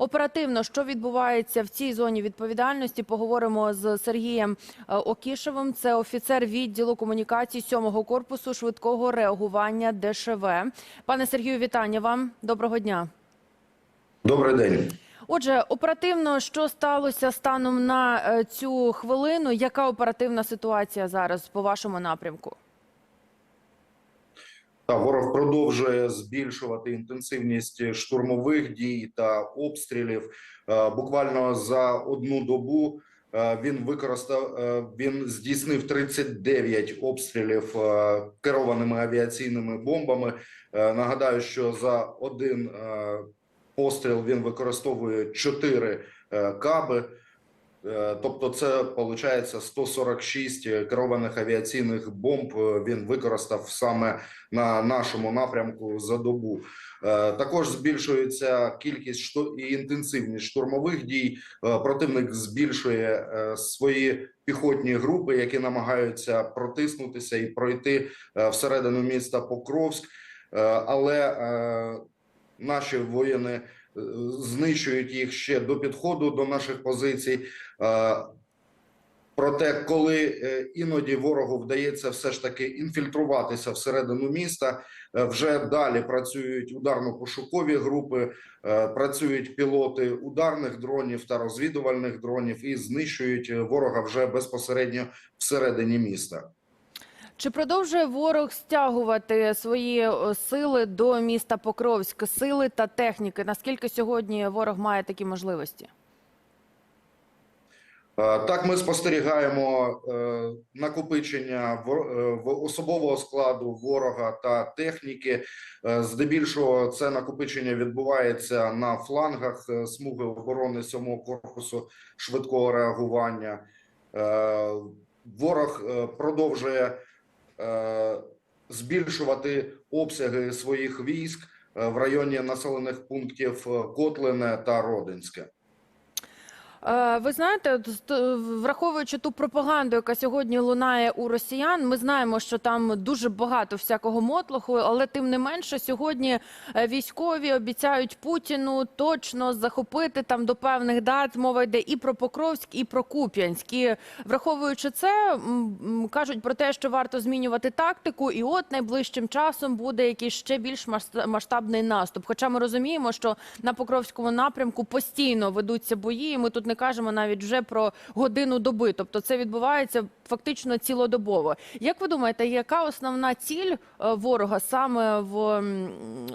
Оперативно, що відбувається в цій зоні відповідальності, поговоримо з Сергієм е, Окішевим. Це офіцер відділу комунікацій 7-го корпусу швидкого реагування ДШВ. Пане Сергію, вітання вам. Доброго дня. Добрий день. Отже, оперативно, що сталося станом на е, цю хвилину? Яка оперативна ситуація зараз по вашому напрямку? Та ворог продовжує збільшувати інтенсивність штурмових дій та обстрілів. Е, Буквально за одну добу е, він використав е, він здійснив 39 обстрілів керованими авіаційними бомбами. Нагадаю, що за один постріл він використовує 4 е, каби. Е, Тобто, це виходить 146 керованих авіаційних бомб. е, Він використав саме на нашому напрямку за добу. Е, Також збільшується кількість і інтенсивність штурмових дій. Противник збільшує свої піхотні групи, які намагаються протиснутися і пройти всередину міста Покровськ. Але наші воїни знищують їх ще до підходу до наших позицій. Проте, коли е, іноді ворогу вдається все ж таки інфільтруватися всередину міста, е, вже далі працюють ударно-пошукові групи, е, працюють пілоти ударних дронів та розвідувальних дронів і знищують ворога вже безпосередньо всередині міста. Чи продовжує ворог стягувати свої сили до міста Покровськ, сили та техніки? Наскільки сьогодні ворог має такі можливості? Е, Так, ми спостерігаємо е, накопичення е, особового складу ворога та техніки. Е, Здебільшого це накопичення відбувається на флангах е, смуги оборони 7-го корпусу швидкого реагування. Е, Ворог е, продовжує е, збільшувати обсяги своїх військ е, в районі населених пунктів е, Котлине та Родинське. Е, Ви знаєте, враховуючи ту пропаганду, яка сьогодні лунає у росіян, ми знаємо, що там дуже багато всякого мотлоху, але тим не менше, сьогодні е, військові обіцяють Путіну точно захопити там до певних дат. Мова йде і про Покровськ, і про Куп'янськ. І враховуючи це, кажуть про те, що варто змінювати тактику, і от найближчим часом буде якийсь ще більш масштаб- масштабний наступ. Хоча ми розуміємо, що на Покровському напрямку постійно ведуться бої. і Ми тут не кажемо навіть вже про годину доби. Тобто це відбувається фактично цілодобово. Як ви думаєте, яка основна ціль е, ворога саме в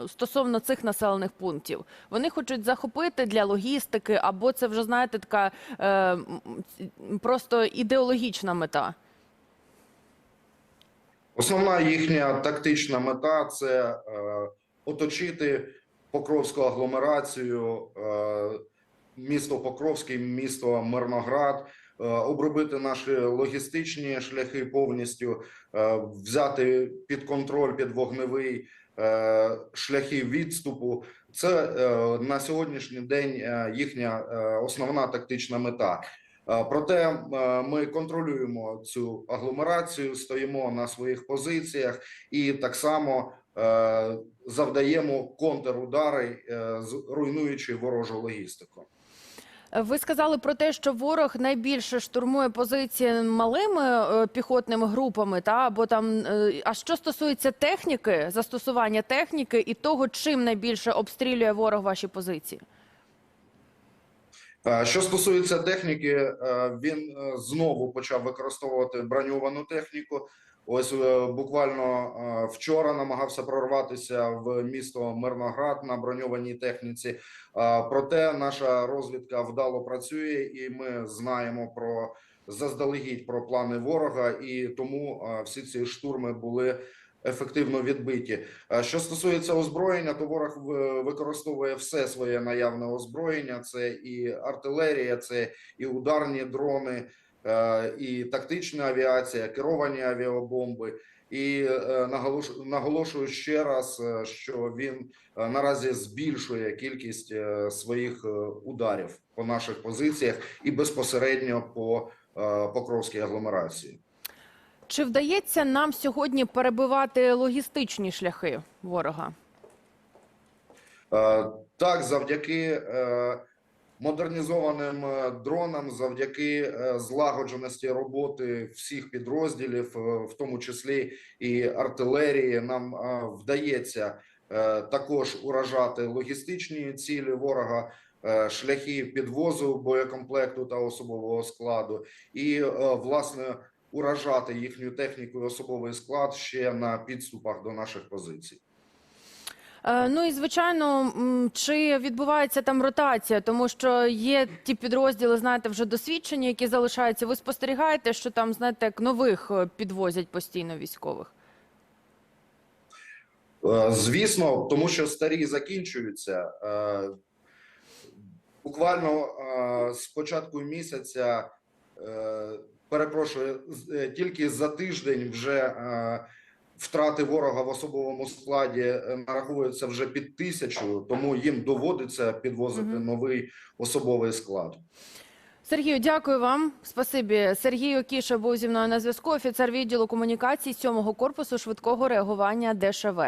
стосовно цих населених пунктів? Вони хочуть захопити для логістики, або це вже знаєте така е, просто ідеологічна мета? Основна їхня тактична мета це е, оточити Покровську агломерацію, е, місто Покровське, місто Мирноград, е, обробити наші логістичні шляхи повністю, е, взяти під контроль, під вогневий е, шляхи відступу. Це на сьогоднішній день їхня основна тактична мета. Проте ми контролюємо цю агломерацію, стоїмо на своїх позиціях і так само завдаємо контрудари, руйнуючи ворожу логістику. Ви сказали про те, що ворог найбільше штурмує позиції малими е, піхотними групами, та або там. е, А що стосується техніки, застосування техніки і того, чим найбільше обстрілює ворог ваші позиції? Е, Що стосується техніки, він знову почав використовувати броньовану техніку. Ось е, буквально е, вчора намагався прорватися в місто Мирноград на броньованій техніці. Е, Проте наша розвідка вдало працює, і ми знаємо про заздалегідь про плани ворога, і тому всі ці штурми були ефективно відбиті. Що стосується озброєння, то ворог використовує все своє наявне озброєння: це і артилерія, це і ударні дрони, і тактична авіація, керовані авіабомби. І е, наголошую ще раз, е, що він е, наразі збільшує кількість е, своїх е, ударів по наших позиціях і безпосередньо по е, Покровській агломерації. Чи вдається нам сьогодні перебивати логістичні шляхи ворога? Е, Так, завдяки е, модернізованим е, дронам, завдяки е, злагодженості роботи всіх підрозділів, е, в тому числі і артилерії, нам вдається також уражати логістичні цілі ворога. Шляхи підвозу боєкомплекту та особового складу, і власне уражати їхню техніку і особовий склад ще на підступах до наших позицій. Е, Ну і звичайно, чи відбувається там ротація, тому що є ті підрозділи, знаєте, вже досвідчені, які залишаються. Ви спостерігаєте, що там, знаєте, як нових е, підвозять постійно військових? Е, Звісно, тому що старі закінчуються. Буквально з початку місяця, перепрошую, тільки за тиждень вже втрати ворога в особовому складі нарахуються нараховуються вже під тисячу, тому їм доводиться підвозити угу. новий особовий склад. Сергію, дякую вам. Спасибі. Сергій Окіша був зі мною на зв'язку. Офіцер відділу комунікацій 7-го корпусу швидкого реагування ДШВ.